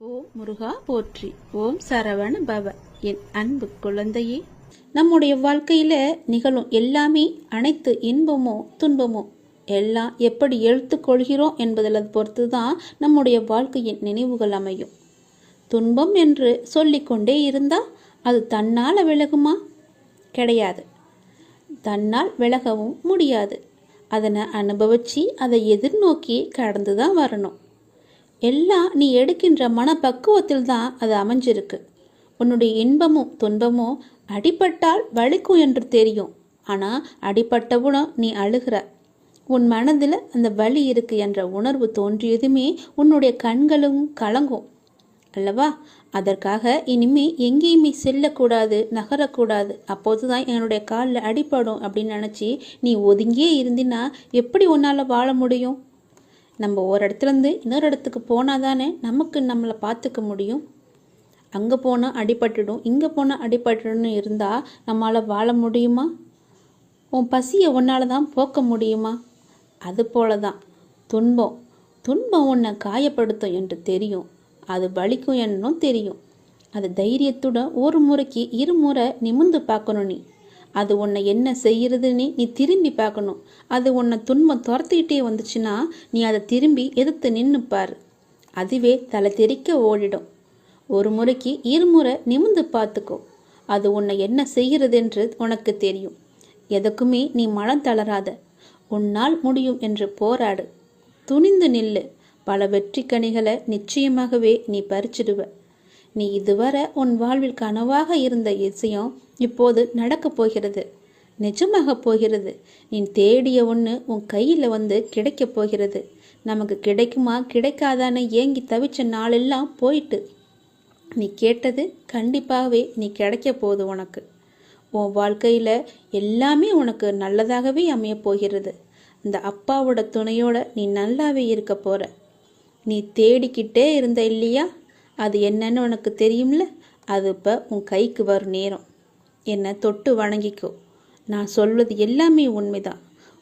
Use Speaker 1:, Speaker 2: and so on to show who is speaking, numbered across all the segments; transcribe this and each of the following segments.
Speaker 1: ஓம் முருகா போற்றி. ஓம் சரவண பவ. என் அன்பு குழந்தையே நம்முடைய வாழ்க்கையில் நிகழும் எல்லாமே அனைத்து இன்பமோ துன்பமோ எல்லாம் எப்படி எழுத்துக்கொள்கிறோம் என்பதில் பொறுத்து தான் நம்முடைய வாழ்க்கையின் நினைவுகள் அமையும். துன்பம் என்று சொல்லிக்கொண்டே இருந்தால் அது தன்னால் விலகுமா? கிடையாது. தன்னால் விலகவும் முடியாது. அதனை அனுபவிச்சு அதை எதிர்நோக்கி கடந்து தான் வரணும். எல்லாம் நீ எடுக்கின்ற மனப்பக்குவத்தில் தான் அது அமைஞ்சிருக்கு. உன்னுடைய இன்பமும் துன்பமும் அடிபட்டால் வலிக்கும் என்று தெரியும். ஆனால் அடிபட்டவுடன் நீ அழுகிற. உன் மனதில் அந்த வலி இருக்கு என்ற உணர்வு தோன்றியதுமே உன்னுடைய கண்களும் கலங்கும். அல்லவா? அதற்காக இனிமே எங்கேயுமே செல்லக்கூடாது நகரக்கூடாது. அப்போது தான் என்னுடைய காலில் அடிபடும் அப்படின்னு நினச்சி நீ ஒதுங்கியே இருந்தினா எப்படி உன்னால் வாழ முடியும்? நம்ம ஒரு இடத்துலேருந்து இன்னொரு இடத்துக்கு போனால் தானே நமக்கு நம்மளை பார்த்துக்க முடியும்? அங்கே போனால் அடிபட்டுடும் இங்கே போனால் அடிபட்டுடும் இருந்தால் நம்மளால் வாழ முடியுமா? உன் பசியை உன்னால் தான் போக்க முடியுமா? அது போல தான் துன்பம் துன்பம் உன்னை காயப்படுத்தும் என்று தெரியும். அது வலிக்கும் என்னும் தெரியும். அது தைரியத்துடன் ஒரு முறைக்கு இருமுறை நிமிந்து பார்க்கணும் நீ. அது உன்னை என்ன செய்யறதுன்னு நீ திரும்பி பார்க்கணும். அது உன்னை துன்பம் துரத்திக்கிட்டே வந்துச்சுன்னா நீ அதை திரும்பி எதிர்த்து நின்று அதுவே தலை தெறிக்க ஓடிடும். ஒரு முறைக்கு இருமுறை நிமிந்து பார்த்துக்கோ. அது உன்னை என்ன செய்கிறதென்று உனக்கு தெரியும். எதுக்குமே நீ மனம் தளராத. உன்னால் முடியும் என்று போராடு. துணிந்து நில்லு. பல வெற்றி கனிகளை நிச்சயமாகவே நீ பறிச்சிடுவ. நீ இதுவரை உன் வாழ்வில் கனவாக இருந்த விஷயம் இப்போது நடக்கப் போகிறது. நிஜமாக போகிறது. நீ தேடிய ஒன்று உன் கையில் வந்து கிடைக்கப் போகிறது. நமக்கு கிடைக்குமா கிடைக்காதான்னு ஏங்கி தவிச்ச நாளெல்லாம் போயிட்டு. நீ கேட்டது கண்டிப்பாகவே நீ கிடைக்க போகுது உனக்கு. உன் வாழ்க்கையில் எல்லாமே உனக்கு நல்லதாகவே அமையப் போகிறது. இந்த அப்பாவோட துணையோட நீ நல்லாவே இருக்க போகிற நீ தேடிக்கிட்டே இருந்த இல்லையா? அது என்னன்னு உனக்கு தெரியும்ல? அது இப்போ உன் கைக்கு வரும் நேரம். என்னை தொட்டு வணங்கிக்கோ. நான் சொல்வது எல்லாமே உண்மைதான்.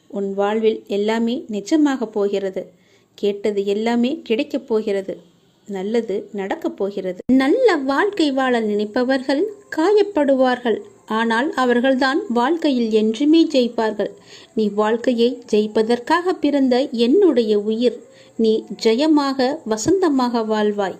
Speaker 1: உன் வாழ்வில் எல்லாமே நிஜமாக போகிறது. கேட்டது எல்லாமே கிடைக்கப் போகிறது. நல்லது நடக்கப் போகிறது. நல்ல வாழ்க்கை வாழ நினைப்பவர்கள் காயப்படுவார்கள். ஆனால் அவர்கள்தான் வாழ்க்கையில் என்றுமே ஜெயிப்பார்கள். நீ வாழ்க்கையை ஜெயிப்பதற்காக பிறந்த என்னுடைய உயிர். நீ ஜெயமாக வசந்தமாக வாழ்வாய்.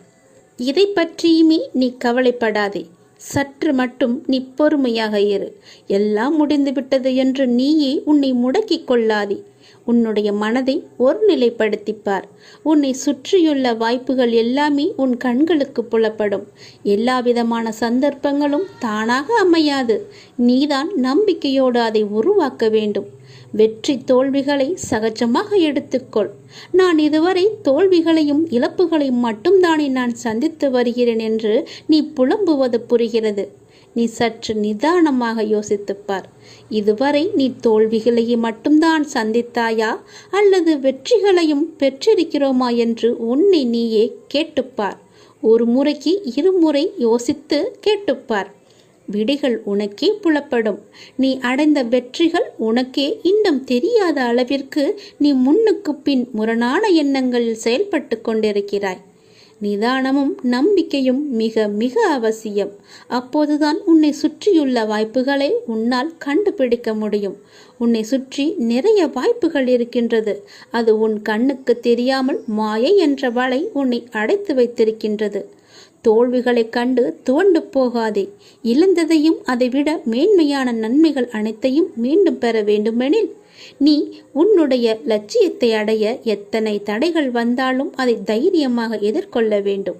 Speaker 1: இதை பற்றியுமே நீ கவலைப்படாதே. சற்று மட்டும் நீ பொறுமையாக இரு. எல்லாம் முடிந்துவிட்டது என்று நீயே உன்னை முடக்கிக் கொள்ளாதே. உன்னுடைய மனதை ஒருநிலைப்படுத்திப்பார் உன்னை சுற்றியுள்ள வாய்ப்புகள் எல்லாமே உன் கண்களுக்கு புலப்படும். எல்லா விதமான சந்தர்ப்பங்களும் தானாக அமையாது. நீதான் நம்பிக்கையோடு அதை உருவாக்க வேண்டும். வெற்றி தோல்விகளை சகஜமாக எடுத்துக்கொள். நான் இதுவரை தோல்விகளையும் இழப்புகளையும் மட்டும்தானே நான் சந்தித்து வருகிறேன் என்று நீ புலம்புவது புரிகிறது. நீ சற்று நிதானமாக யோசித்துப்பார். இதுவரை நீ தோல்விகளையே மட்டும்தான் சந்தித்தாயா? அல்லது வெற்றிகளையும் பெற்றிருக்கிறோமா என்று உன்னை நீயே கேட்டுப்பார். ஒரு முறைக்கு இருமுறை யோசித்து கேட்டுப்பார். விடைகள் உனக்கே புலப்படும். நீ அடைந்த வெற்றிகள் உனக்கே இன்னும் தெரியாத அளவிற்கு நீ முன்னுக்கு பின் முரணான எண்ணங்களில் செயல்பட்டு கொண்டிருக்கிறாய். நிதானமும் நம்பிக்கையும் மிக மிக அவசியம். அப்போதுதான் உன்னை சுற்றியுள்ள வாய்ப்புகளை உன்னால் கண்டுபிடிக்க முடியும். உன்னை சுற்றி நிறைய வாய்ப்புகள் இருக்கின்றது. அது உன் கண்ணுக்கு தெரியாமல் மாயை என்ற வலை உன்னை அடைத்து வைத்திருக்கின்றது. தோல்விகளைக் கண்டு துவண்டு போகாதே. இழந்ததையும் அதைவிட மேன்மையான நன்மைகள் அனைத்தையும் மீண்டும் பெற வேண்டுமெனில் நீ உன்னுடைய லட்சியத்தை அடைய எத்தனை தடைகள் வந்தாலும் அதை தைரியமாக எதிர்கொள்ள வேண்டும்.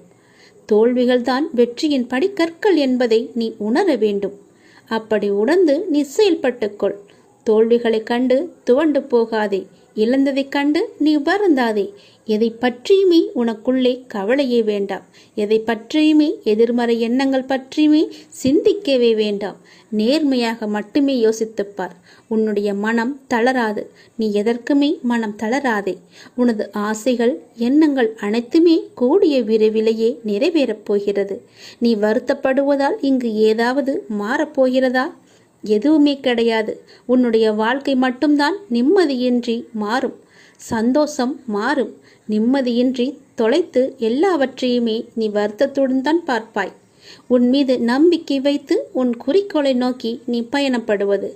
Speaker 1: தோல்விகள்தான் வெற்றியின் படிக்கற்கள் என்பதை நீ உணர வேண்டும். அப்படி உணர்ந்து நீ செயல்பட்டுக்கொள். தோல்விகளைக் கண்டு துவண்டு போகாதே. இழந்ததைக் கண்டு நீ வருந்தாதே. எதை பற்றியுமே உனக்குள்ளே கவலையே வேண்டாம். எதை பற்றியுமே எதிர்மறை எண்ணங்கள் பற்றியுமே சிந்திக்கவே வேண்டாம். நேர்மையாக மட்டுமே யோசித்துப்பார். உன்னுடைய மனம் தளராது. நீ எதற்குமே மனம் தளராதே. உனது ஆசைகள் எண்ணங்கள் அனைத்துமே கூடிய விரைவிலேயே நிறைவேறப் போகிறது. நீ வருத்தப்படுவதால் இங்கு ஏதாவது மாறப்போகிறதா எதுவுமே கிடையாது. உன்னுடைய வாழ்க்கை மட்டும்தான் நிம்மதியின்றி மாறும். சந்தோஷம் மாறும். நிம்மதியின்றி தொலைத்து எல்லாவற்றையுமே நீ வருத்தத்துடன் தான் பார்ப்பாய். உன் மீது நம்பிக்கை வைத்து உன் குறிக்கோளை நோக்கி நீ பயணப்படுவது.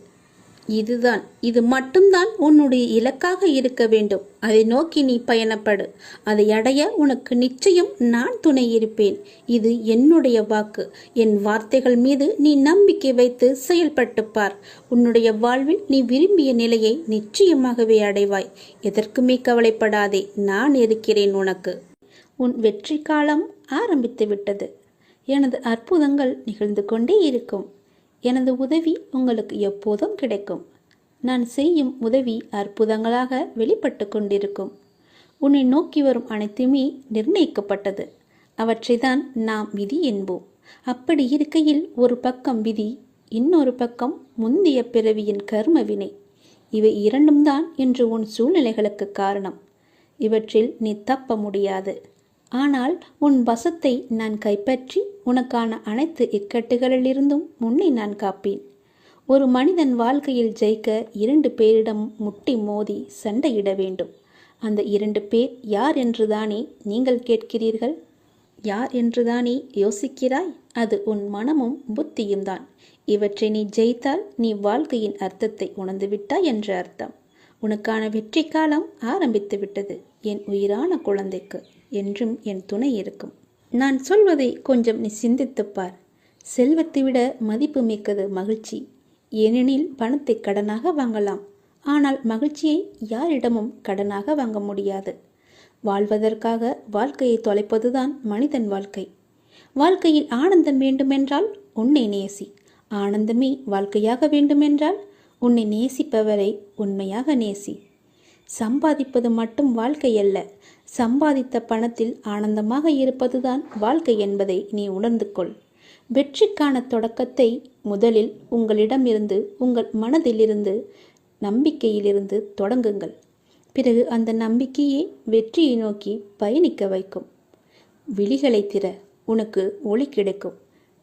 Speaker 1: இதுதான். இது மட்டும்தான் உன்னுடைய இலக்காக இருக்க வேண்டும். அதை நோக்கி நீ பயணப்படு. அதை அடைய உனக்கு நிச்சயம் நான் துணை இருப்பேன். இது என்னுடைய வாக்கு. என் வார்த்தைகள் மீது நீ நம்பிக்கை வைத்து செயல்பட்டு பார். உன்னுடைய வாழ்வில் நீ விரும்பிய நிலையை நிச்சயமாகவே அடைவாய். எதற்குமே கவலைப்படாதே. நான் இருக்கிறேன் உனக்கு. உன் வெற்றி காலம் ஆரம்பித்து விட்டது எனது அற்புதங்கள் நிகழ்ந்து கொண்டே இருக்கும். எனது உதவி உங்களுக்கு எப்போதும் கிடைக்கும். நான் செய்யும் உதவி அற்புதங்களாக வெளிப்பட்டு கொண்டிருக்கும். உன்னை நோக்கி வரும் அனைத்துமே நிர்ணயிக்கப்பட்டது. அவற்றை தான் நாம் விதி என்போம். அப்படி இருக்கையில் ஒரு பக்கம் விதி இன்னொரு பக்கம் முந்தைய பிறவியின் கர்ம வினை. இவை இரண்டும் தான் இன்று உன் சூழ்நிலைகளுக்கு காரணம். இவற்றில் நீ தப்ப முடியாது. ஆனால் உன் வசத்தை நான் கைப்பற்றி உனக்கான அனைத்து இக்கட்டுகளிலிருந்தும் உன்னை நான் காப்பேன். ஒரு மனிதன் வாழ்க்கையில் ஜெயிக்க இரண்டு பேரிடம் முட்டி மோதி சண்டையிட வேண்டும். அந்த இரண்டு பேர் யார் என்றுதானே நீங்கள் கேட்கிறீர்கள்? யார் என்றுதானே யோசிக்கிறாய்? அது உன் மனமும் புத்தியும் தான். இவற்றை நீ ஜெயித்தால் நீ வாழ்க்கையின் அர்த்தத்தை உணர்ந்துவிட்டாய் என்ற என்று அர்த்தம். உனக்கான வெற்றி காலம் ஆரம்பித்து விட்டது என் உயிரான குழந்தைக்கு. என்றும் என் துணை இருக்கும். நான் சொல்வதை கொஞ்சம் நீ சிந்தித்துப் பார். செல்வத்தை விட மதிப்பு மிக்கது மகிழ்ச்சி. ஏனெனில் பணத்தை கடனாக வாங்கலாம். ஆனால் மகிழ்ச்சியை யாரிடமும் கடனாக வாங்க முடியாது. வாழ்வதற்காக வாழ்க்கையை தொலைப்பதுதான் மனிதன் வாழ்க்கை. வாழ்க்கையில் ஆனந்தம் வேண்டுமென்றால் உன்னை நேசி. ஆனந்தமே வாழ்க்கையாக வேண்டுமென்றால் உன்னை நேசிப்பவரை உண்மையாக நேசி. சம்பாதிப்பது மட்டும் வாழ்க்கை அல்ல சம்பாதித்த பணத்தில் ஆனந்தமாக இருப்பதுதான் வாழ்க்கை என்பதை நீ உணர்ந்து கொள் வெற்றிக்கான தொடக்கத்தை முதலில் உங்களிடமிருந்து உங்கள் மனதிலிருந்து நம்பிக்கையிலிருந்து தொடங்குங்கள். பிறகு அந்த நம்பிக்கையே வெற்றியை நோக்கி பயணிக்க வைக்கும். விழிகளை திற உனக்கு ஒளி கிடைக்கும்.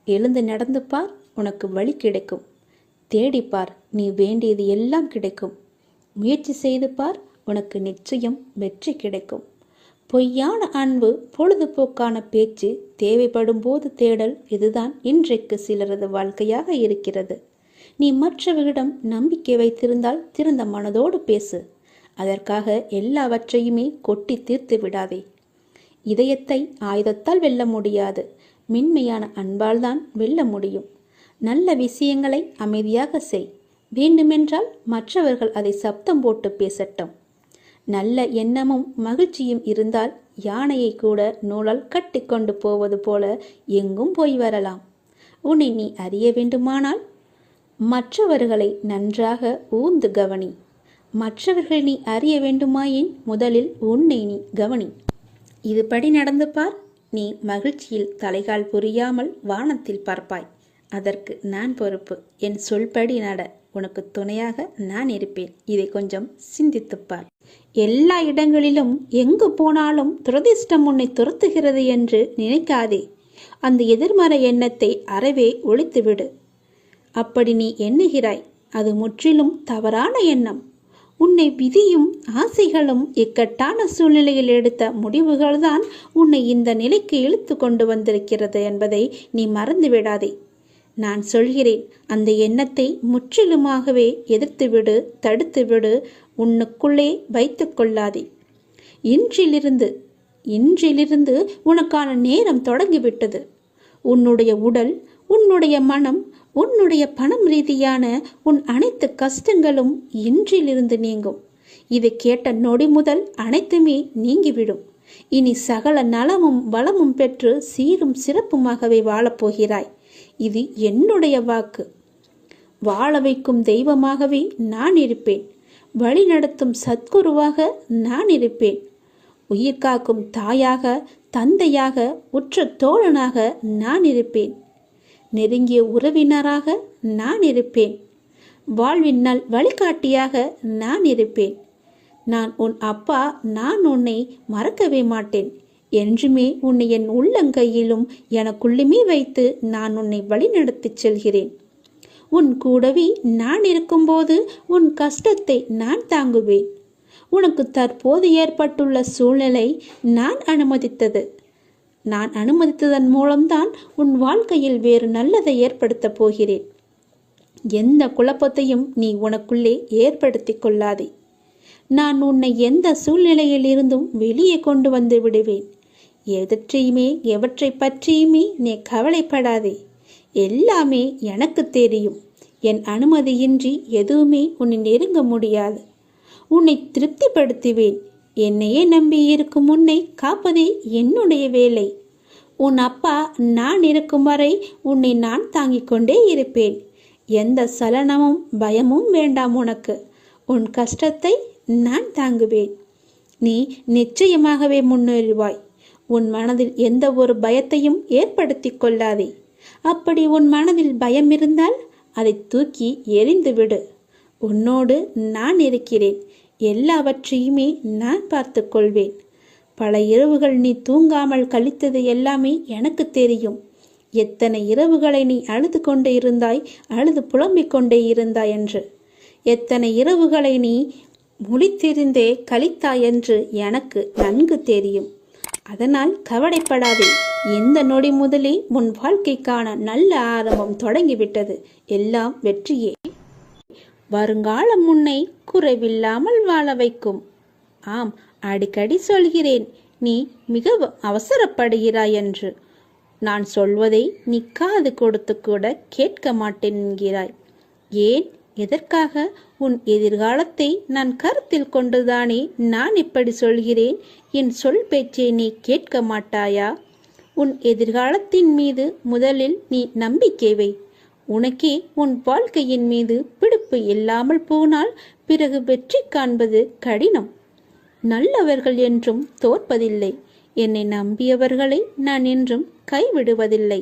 Speaker 1: எழுந்து நடந்து பார் உனக்கு வழி கிடைக்கும். தேடிப்பார் நீ வேண்டியது எல்லாம் கிடைக்கும். முயற்சி செய்து பார் உனக்கு நிச்சயம் வெற்றி கிடைக்கும். பொய்யான அன்பு பொழுதுபோக்கான பேச்சு தேவைப்படும் போது தேடல் இதுதான் இன்றைக்கு சிலரது வாழ்க்கையாக இருக்கிறது. நீ மற்றவர்களிடம் நம்பிக்கை வைத்திருந்தால் திறந்த மனதோடு பேசு. அதற்காக எல்லாவற்றையுமே கொட்டி தீர்த்து விடாதே. இதயத்தை ஆயுதத்தால் வெல்ல முடியாது. மென்மையான அன்பால் தான் வெல்ல முடியும். நல்ல விஷயங்களை அமைதியாக செய். வேண்டுமென்றால் மற்றவர்கள் அதை சப்தம் போட்டு பேசட்டும். நல்ல எண்ணமும் மகிழ்ச்சியும் இருந்தால் யானையை கூட நூலால் கட்டிக்கொண்டு போவது போல எங்கும் போய் வரலாம். உன்னை நீ அறிய வேண்டுமானால் மற்றவர்களை நன்றாக ஊந்து கவனி. மற்றவர்களை நீ அறிய வேண்டுமாயின் முதலில் உன்னை நீ கவனி. இதுபடி நடந்து பார் நீ மகிழ்ச்சியில் தலைகால் புரியாமல் வானத்தில் பார்ப்பாய். அதற்கு நான் பொறுப்பு. என் சொல்படி நட. உனக்கு துணையாக நான் இருப்பேன். இதை கொஞ்சம் சிந்தித்துப் பார். எல்லா இடங்களிலும் எங்கு போனாலும் துரதிர்ஷ்டம் உன்னை துரத்துகிறது என்று நினைக்காதே. அந்த எதிர்மறை எண்ணத்தை அறவே ஒழித்துவிடு. அப்படி நீ எண்ணுகிறாய் அது முற்றிலும் தவறான எண்ணம். உன்னை விதியும் ஆசைகளும் இக்கட்டான சூழ்நிலையில் எடுத்த முடிவுகள்தான் உன்னை இந்த நிலைக்கு இழுத்து கொண்டு வந்திருக்கிறது என்பதை நீ மறந்துவிடாதே. நான் சொல்கிறேன் அந்த எண்ணத்தை முற்றிலுமாகவே எதிர்த்துவிடு தடுத்துவிடு உன்னுக்குள்ளே வைத்து கொள்ளாதே. இன்றிலிருந்து இன்றிலிருந்து உனக்கான நேரம் தொடங்கிவிட்டது. உன்னுடைய உடல் உன்னுடைய மனம் உன்னுடைய பணம் ரீதியான உன் அனைத்து கஷ்டங்களும் இன்றிலிருந்து நீங்கும். இதை கேட்ட நொடி முதல் அனைத்துமே நீங்கிவிடும். இனி சகல நலமும் வளமும் பெற்று சீரும் சிறப்புமாகவே வாழப்போகிறாய். இது என்னுடைய வாக்கு. வாழ வைக்கும் தெய்வமாகவே நான் இருப்பேன். வழி நடத்தும் சத்குருவாக நான் இருப்பேன். உயிர் காக்கும் தாயாக தந்தையாக உற்ற தோழனாக நான் இருப்பேன். நெருங்கிய உறவினராக நான் இருப்பேன். வாழ்வின் நல் வழிகாட்டியாக நான் இருப்பேன். நான் உன் அப்பா நான் உன்னை மறக்கவே மாட்டேன். என்றுமே உன்னை என் உள்ளங்கையிலும் எனக்குள்ளுமே வைத்து நான் உன்னை வழிநடத்திச் செல்கிறேன். உன் கூடவே நான் இருக்கும்போது உன் கஷ்டத்தை நான் தாங்குவேன். உனக்கு தற்போது ஏற்பட்டுள்ள சூழ்நிலை நான் அனுமதித்தது. நான் அனுமதித்ததன் மூலம்தான் உன் வாழ்க்கையில் வேறு நல்லதை ஏற்படுத்தப் போகிறேன். எந்த குழப்பத்தையும் நீ உனக்குள்ளே ஏற்படுத்திக் கொள்ளாதே. நான் உன்னை எந்த சூழ்நிலையிலிருந்தும் வெளியே கொண்டு வந்து விடுவேன். எதற்றையுமே எவற்றை பற்றியுமே நீ கவலைப்படாதே. எல்லாமே எனக்கு தெரியும். என் அனுமதியின்றி எதுவுமே உன்னை நெருங்க முடியாது. உன்னை திருப்திப்படுத்துவேன். என்னையே நம்பி இருக்கும் உன்னை காப்பதே என்னுடைய வேலை. உன் அப்பா நான் இருக்கும் வரை உன்னை நான் தாங்கிக் கொண்டே இருப்பேன். எந்த சலனமும் பயமும் வேண்டாம் உனக்கு. உன் கஷ்டத்தை நான் தாங்குவேன். நீ நிச்சயமாகவே முன்னேறுவாய். உன் மனதில் எந்த ஒரு பயத்தையும் ஏற்படுத்தி கொள்ளாதே. அப்படி உன் மனதில் பயம் இருந்தால் அதை தூக்கி எரிந்துவிடு உன்னோடு நான் இருக்கிறேன். எல்லாவற்றையுமே நான் பார்த்து கொள்வேன். பல இரவுகள் நீ தூங்காமல் கழித்தது எல்லாமே எனக்கு தெரியும். எத்தனை இரவுகளை நீ அழுது கொண்டே இருந்தாய் அழுது புலம்பிக் கொண்டே இருந்தாய் என்று. எத்தனை இரவுகளை நீ முழித்திருந்தே கழித்தாய் என்று எனக்கு நன்கு தெரியும். அதனால் கவலைப்படாதே. இந்த நொடி முதலே உன் வாழ்க்கைக்கான நல்ல ஆரம்பம் தொடங்கிவிட்டது. எல்லாம் வெற்றியே. வருங்காலம் உன்னை குறைவில்லாமல் வாழ வைக்கும். ஆம் அடிக்கடி சொல்கிறேன் நீ மிக அவசரப்படுகிறாய் என்று. நான் சொல்வதை நீ காது கொடுத்து கூட கேட்க மாட்டேன் என்கிறாய் ஏன்? எதற்காக? உன் எதிர்காலத்தை நான் கருத்தில் கொண்டுதானே நான் இப்படி சொல்கிறேன்? என் சொல் பேச்சை நீ கேட்க மாட்டாயா? உன் எதிர்காலத்தின் மீது முதலில் நீ நம்பிக்கை வை. உனக்கே உன் வாழ்க்கையின் மீது பிடிப்பு இல்லாமல் போனால் பிறகு வெற்றி காண்பது கடினம். நல்லவர்கள் என்றும் தோற்பதில்லை. என்னை நம்பியவர்களை நான் என்றும் கைவிடுவதில்லை.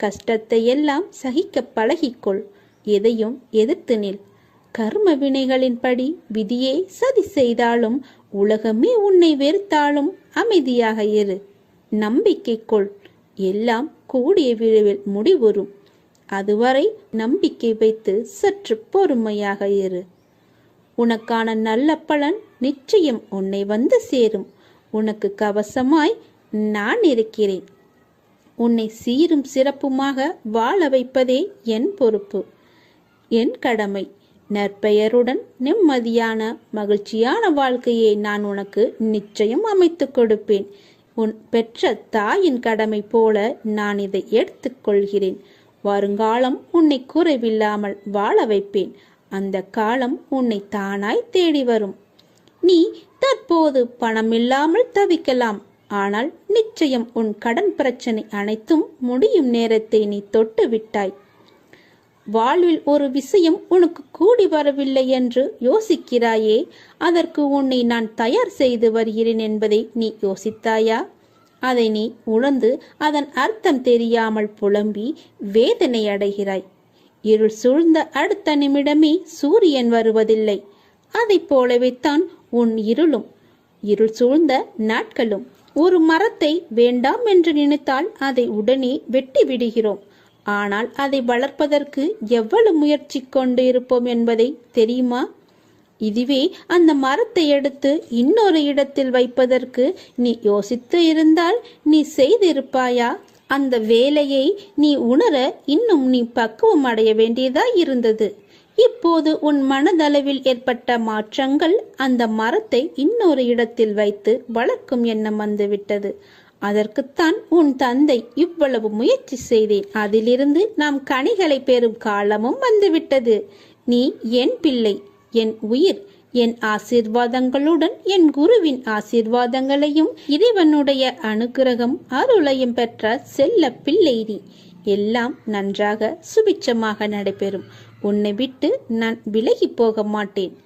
Speaker 1: கஷ்டத்தை எல்லாம் சகிக்க பழகிக்கொள். எதையும் எதிர்த்து நில். கர்ம வினைகளின்படி விதியே சதி செய்தாலும் உலகமே உன்னை வெறுத்தாலும் அமைதியாக இரு. நம்பிக்கை கொள் எல்லாம் கூடிய விரைவில் முடிவுறும். அதுவரை நம்பிக்கை வைத்து சற்று பொறுமையாக இரு. உனக்கான நல்ல பலன் நிச்சயம் உன்னை வந்து சேரும். உனக்கு கவசமாய் நான் இருக்கிறேன். உன்னை சீரும் சிறப்புமாக வாழ வைப்பதே என் பொறுப்பு. என் கடமை. நற்பெயருடன் நிம்மதியான மகிழ்ச்சியான வாழ்க்கையை நான் உனக்கு நிச்சயம் அமைத்துக் கொடுப்பேன். உன் பெற்ற தாயின் கடமை போல நான் இதை எடுத்துக்கொள்கிறேன். வருங்காலம் உன்னை குறைவில்லாமல் வாழ வைப்பேன். அந்த காலம் உன்னை தானாய் தேடி வரும். நீ தற்போது பணம் இல்லாமல் தவிக்கலாம். ஆனால் நிச்சயம் உன் கடன் பிரச்சனை அனைத்தும் முடியும் நேரத்தை நீ தொட்டு விட்டாய் வாழ்வில் ஒரு விஷயம் உனக்கு கூடி வரவில்லை என்று யோசிக்கிறாயே அதற்கு உன்னை நான் தயார் செய்து வருகிறேன் என்பதை நீ யோசித்தாயா? அதை நீ உணர்ந்து அதன் அர்த்தம் தெரியாமல் புலம்பி வேதனை அடைகிறாய். இருள் சூழ்ந்த அடுத்த நிமிடமே சூரியன் வருவதில்லை. அதைப் போலவே தான் உன் இருளும். இருள் சூழ்ந்த நாட்களும். ஒரு மரத்தை வேண்டாம் என்று நினைத்தால் அதை உடனே வெட்டி விடுகிறோம். ஆனால் அதை வளர்ப்பதற்கு எவ்வளவு முயற்சி கொண்டு இருப்போம் என்பதை தெரியுமா? இதுவே அந்த மரத்தை எடுத்து இன்னொரு இடத்தில் வைப்பதற்கு நீ யோசித்து இருந்தால் நீ செய்திருப்பாயா? அந்த வேலையை நீ உணர இன்னும் நீ பக்குவம் அடைய வேண்டியதா இருந்தது. இப்போது உன் மனதளவில் ஏற்பட்ட மாற்றங்கள் அந்த மரத்தை இன்னொரு இடத்தில் வைத்து வளர்க்கும் எண்ணம் வந்துவிட்டது. அதற்குத்தான் உன் தந்தை இவ்வளவு முயற்சி செய்தேன். அதிலிருந்து நாம் கனிகளை பெறும் காலமும் வந்துவிட்டது. நீ என் பிள்ளை என் உயிர் என் ஆசீர்வாதங்களுடன் என் குருவின் ஆசீர்வாதங்களையும் இறைவனுடைய அனுகிரகம் அருளையும் பெற்ற செல்ல பிள்ளை நீ. எல்லாம் நன்றாக சுபிச்சமாக நடைபெறும். உன்னை விட்டு நான் விலகி போக மாட்டேன்.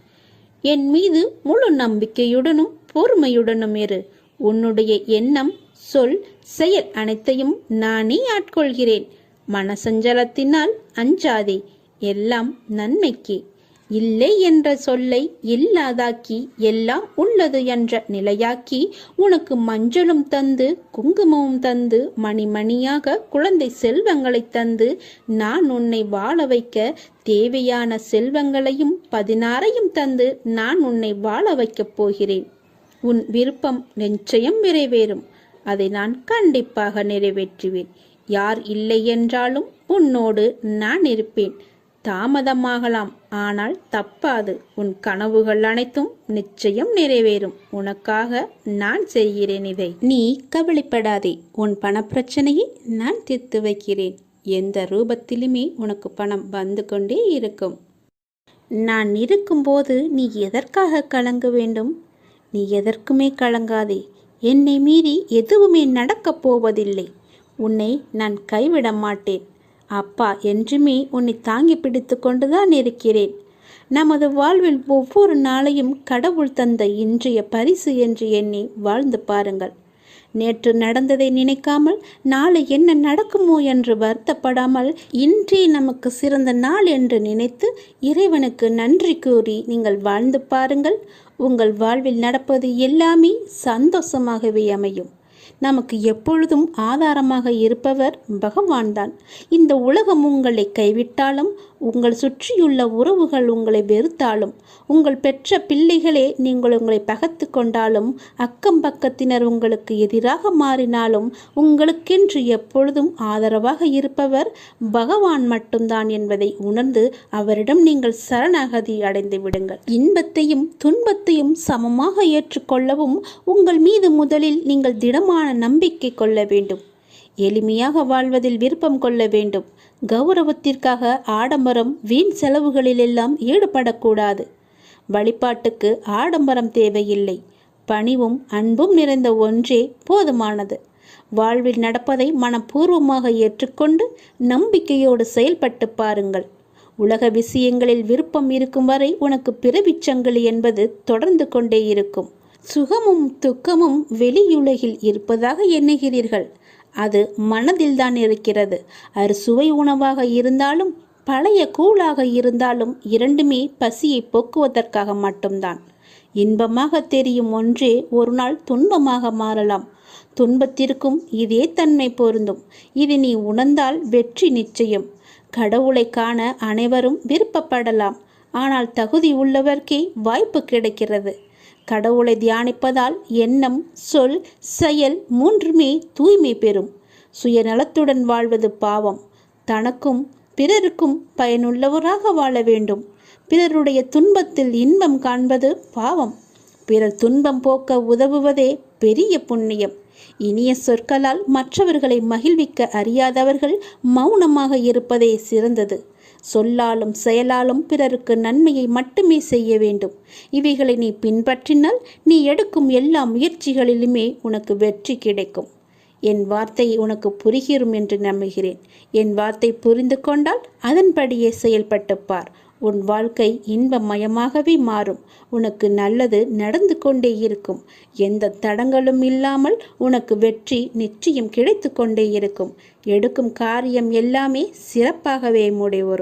Speaker 1: என் மீது முழு நம்பிக்கையுடனும் பொறுமையுடனும் இரு. உன்னுடைய எண்ணம் சொல் செயல் அனைத்தையும் நானே ஆட்கொள்கிறேன். மனசஞ்சலத்தினால் அஞ்சாதே எல்லாம் நன்மைக்கே. இல்லை என்ற சொல்லை இல்லாதாக்கி எல்லாம் உள்ளது என்ற நிலையாக்கி உனக்கு மஞ்சளும் தந்து குங்குமமும் தந்து மணிமணியாக குழந்தை செல்வங்களை தந்து நான் உன்னை வாழ வைக்க தேவையான செல்வங்களையும் பதினாறையும் தந்து நான் உன்னை வாழ வைக்கப் போகிறேன். உன் விருப்பம் நிச்சயம் நிறைவேறும். அதை நான் கண்டிப்பாக நிறைவேற்றுவேன். யார் இல்லை என்றாலும் உன்னோடு நான் இருப்பேன். தாமதமாகலாம் ஆனால் தப்பாது. உன் கனவுகள் அனைத்தும் நிச்சயம் நிறைவேறும். உனக்காக நான் செய்கிறேன் இதை. நீ கவலைப்படாதே. உன் பணப்பிரச்சனையை நான் தீர்த்து வைக்கிறேன். எந்த ரூபத்திலுமே உனக்கு பணம் வந்து கொண்டே இருக்கும். நான் இருக்கும்போது நீ எதற்காக கலங்க வேண்டும்? நீ எதற்குமே கலங்காதே. என்னை மீறி எதுவுமே நடக்கப் போவதில்லை. உன்னை நான் கைவிட மாட்டேன். அப்பா என்றுமே உன்னை தாங்கி பிடித்து கொண்டுதான் இருக்கிறேன். நமது வாழ்வில் ஒவ்வொரு நாளையும் கடவுள் தந்த இன்றைய பரிசு என்று எண்ணி வாழ்ந்து பாருங்கள். நேற்று நடந்ததை நினைக்காமல் நாளை என்ன நடக்குமோ என்று வருத்தப்படாமல் இன்றே நமக்கு சிறந்த நாள் என்று நினைத்து இறைவனுக்கு நன்றி கூறி நீங்கள் வாழ்ந்து பாருங்கள். உங்கள் வாழ்வில் நடப்பது எல்லாமே சந்தோஷமாகவே அமையும். நமக்கு எப்பொழுதும் ஆதாரமாக இருப்பவர் பகவான்தான். இந்த உலகம் உங்களை கைவிட்டாலும் உங்கள் சுற்றியுள்ள உறவுகள் உங்களை வெறுத்தாலும் உங்கள் பெற்ற பிள்ளைகளே நீங்கள் உங்களை பகத்து கொண்டாலும் அக்கம் பக்கத்தினர் உங்களுக்கு எதிராக மாறினாலும் உங்களுக்கென்று எப்பொழுதும் ஆதரவாக இருப்பவர் பகவான் மட்டும்தான் என்பதை உணர்ந்து அவரிடம் நீங்கள் சரணாகதி அடைந்து விடுங்கள். இன்பத்தையும் துன்பத்தையும் சமமாக ஏற்றுக்கொள்ளவும் உங்கள் மீது முதலில் நீங்கள் திடமான நம்பிக்கை கொள்ள வேண்டும். எளிமையாக வாழ்வதில் விருப்பம் கொள்ள வேண்டும். கௌரவத்திற்காக ஆடம்பரம் வீண் செலவுகளிலெல்லாம் ஈடுபடக்கூடாது. வழிபாட்டுக்கு ஆடம்பரம் தேவையில்லை. பணிவும் அன்பும் நிறைந்த ஒன்றே போதுமானது. வாழ்வில் நடப்பதை மனப்பூர்வமாக ஏற்றுக்கொண்டு நம்பிக்கையோடு செயல்பட்டு பாருங்கள். உலக விஷயங்களில் விருப்பம் இருக்கும் வரை உனக்கு பிறவிச்சங்கிலி என்பது தொடர்ந்து கொண்டே இருக்கும். சுகமும் துக்கமும் வெளியுலகில் இருப்பதாக எண்ணுகிறீர்கள். அது மனதில்தான் இருக்கிறது. அறுசுவை உணவாக இருந்தாலும் பழைய கூழாக இருந்தாலும் இரண்டுமே பசியை போக்குவதற்காக மட்டும்தான். இன்பமாக தெரியும் ஒன்றே ஒரு நாள் துன்பமாக மாறலாம். துன்பத்திற்கும் இதே தன்மை பொருந்தும். இது நீ உணர்ந்தால் வெற்றி நிச்சயம். கடவுளை காண அனைவரும் விருப்பப்படலாம். ஆனால் தகுதி உள்ளவர்க்கே வாய்ப்பு கிடைக்கிறது. கடவுளை தியானிப்பதால் எண்ணம் சொல் செயல் மூன்றுமே தூய்மை பெறும். சுயநலத்துடன் வாழ்வது பாவம். தனக்கும் பிறருக்கும் பயனுள்ளவராக வாழ வேண்டும். பிறருடைய துன்பத்தில் இன்பம் காண்பது பாவம். பிறர் துன்பம் போக்க உதவுவதே பெரிய புண்ணியம். இனிய சொற்களால் மற்றவர்களை மகிழ்விக்க அறியாதவர்கள் மௌனமாக இருப்பதே சிறந்தது. சொல்லாலும் செயலாலும் பிறருக்கு நன்மையை மட்டுமே செய்ய வேண்டும். இவைகளை நீ பின்பற்றினால் நீ எடுக்கும் எல்லா முயற்சிகளிலுமே உனக்கு வெற்றி கிடைக்கும். என் வார்த்தை உனக்கு புரிகிறோம் என்று நம்புகிறேன். என் வார்த்தை புரிந்து கொண்டால் அதன்படியே செயல்பட்டு பார். உன் வாழ்க்கை இன்பமயமாகவே மாறும். உனக்கு நல்லது நடந்து கொண்டே இருக்கும். எந்த தடங்களும் இல்லாமல் உனக்கு வெற்றி நிச்சயம் கிடைத்து கொண்டே இருக்கும். எடுக்கும் காரியம் எல்லாமே சிறப்பாகவே முடிவரும்